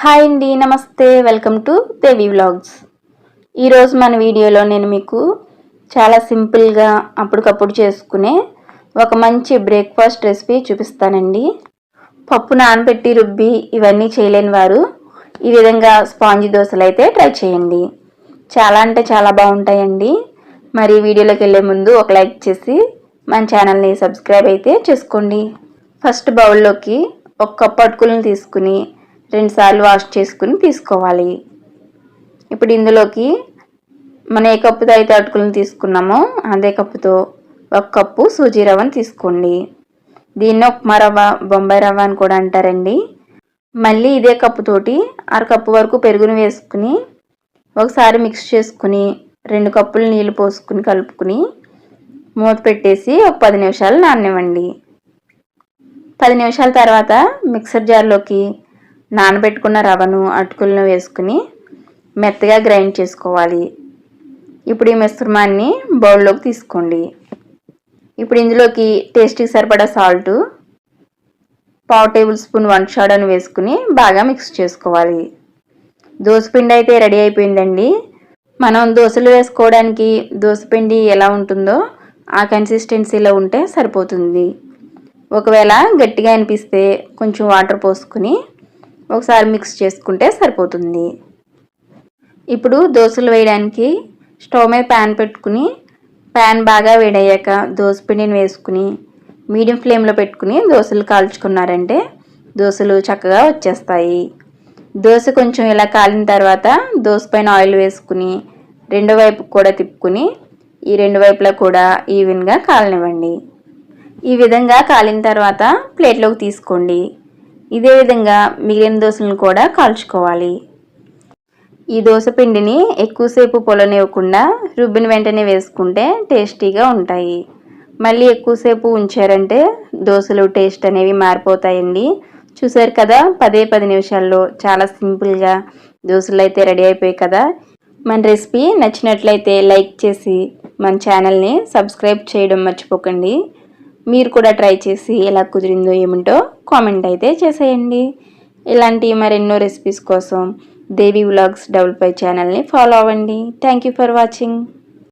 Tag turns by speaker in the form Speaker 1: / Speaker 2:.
Speaker 1: Hi అండి నమస్తే. Welcome to Devi vlogs. ఈరోజు మన వీడియోలో నేను మీకు చాలా సింపుల్గా అప్పటికప్పుడు చేసుకునే ఒక మంచి బ్రేక్ఫాస్ట్ రెసిపీ చూపిస్తానండి. పప్పు నానబెట్టి రుబ్బి ఇవన్నీ చేయలేని వారు ఈ విధంగా స్పాంజి దోశలు అయితే ట్రై చేయండి. చాలా అంటే చాలా బాగుంటాయండి. మరి వీడియోలోకి వెళ్ళే ముందు ఒక లైక్ చేసి మన ఛానల్ని సబ్స్క్రైబ్ అయితే చేసుకోండి. ఫస్ట్ బౌల్లోకి ఒక కప్పు అటుకులను తీసుకుని రెండుసార్లు వాష్ చేసుకుని తీసుకోవాలి. ఇప్పుడు ఇందులోకి మనం ఏ కప్పుతో అయితే అటుకులను తీసుకున్నామో అదే కప్పుతో ఒక కప్పు సూజీ రవ్వను తీసుకోండి. దీన్ని ఉప్మా రవ్వ బొంబాయి రవ్వ అని కూడా అంటారండి. మళ్ళీ ఇదే కప్పుతోటి అరకప్పు వరకు పెరుగును వేసుకుని ఒకసారి మిక్స్ చేసుకుని రెండు కప్పులు నీళ్ళు పోసుకుని కలుపుకుని మూత పెట్టేసి ఒక పది నిమిషాలు నాననివ్వండి. పది నిమిషాల తర్వాత మిక్సర్ జార్లోకి నానబెట్టుకున్న రవ్వను అటుకులను వేసుకుని మెత్తగా గ్రైండ్ చేసుకోవాలి. ఇప్పుడు ఈ మిశ్రమాన్ని బౌల్లోకి తీసుకోండి. ఇప్పుడు ఇందులోకి టేస్ట్కి సరిపడా సాల్ట్ పావు టేబుల్ స్పూన్ వన్ షాడని వేసుకుని బాగా మిక్స్ చేసుకోవాలి. దోసపిండి అయితే రెడీ అయిపోయిందండి. మనం దోశలు వేసుకోవడానికి దోసపిండి ఎలా ఉంటుందో ఆ కన్సిస్టెన్సీలో ఉంటే సరిపోతుంది. ఒకవేళ గట్టిగా అనిపిస్తే కొంచెం వాటర్ పోసుకుని ఒకసారి మిక్స్ చేసుకుంటే సరిపోతుంది. ఇప్పుడు దోశలు వేయడానికి స్టవ్ మీద ప్యాన్ పెట్టుకుని ప్యాన్ బాగా వేడయ్యాక దోశ పిండిని వేసుకుని మీడియం ఫ్లేమ్లో పెట్టుకుని దోశలు కాల్చుకున్నారంటే దోశలు చక్కగా వచ్చేస్తాయి. దోశ కొంచెం ఇలా కాలిన తర్వాత దోశ పైన ఆయిల్ వేసుకుని రెండు వైపు కూడా తిప్పుకుని ఈ రెండు వైపులా కూడా ఈవెన్గా కాలనివ్వండి. ఈ విధంగా కాలిన తర్వాత ప్లేట్లోకి తీసుకోండి. ఇదే విధంగా మిగిలిన దోశలను కూడా కాల్చుకోవాలి. ఈ దోశ పిండిని ఎక్కువసేపు పొలనివ్వకుండా రుబ్బిన వెంటనే వేసుకుంటే టేస్టీగా ఉంటాయి. మళ్ళీ ఎక్కువసేపు ఉంచారంటే దోశలు టేస్ట్ అనేవి మారిపోతాయండి. చూసారు కదా పదే పది నిమిషాల్లో చాలా సింపుల్గా దోశలు అయితే రెడీ అయిపోయాయి కదా. మన రెసిపీ నచ్చినట్లయితే లైక్ చేసి మన ఛానల్ని సబ్స్క్రైబ్ చేయడం మర్చిపోకండి. మీరు కూడా ట్రై చేసి ఎలా కుదిరిందో ఏమిటో కామెంట్ అయితే చేసేయండి. ఇలాంటి మరెన్నో రెసిపీస్ కోసం దేవి వ్లాగ్స్ డబుల్ పై ఛానల్ని ఫాలో అవ్వండి. Thank you for watching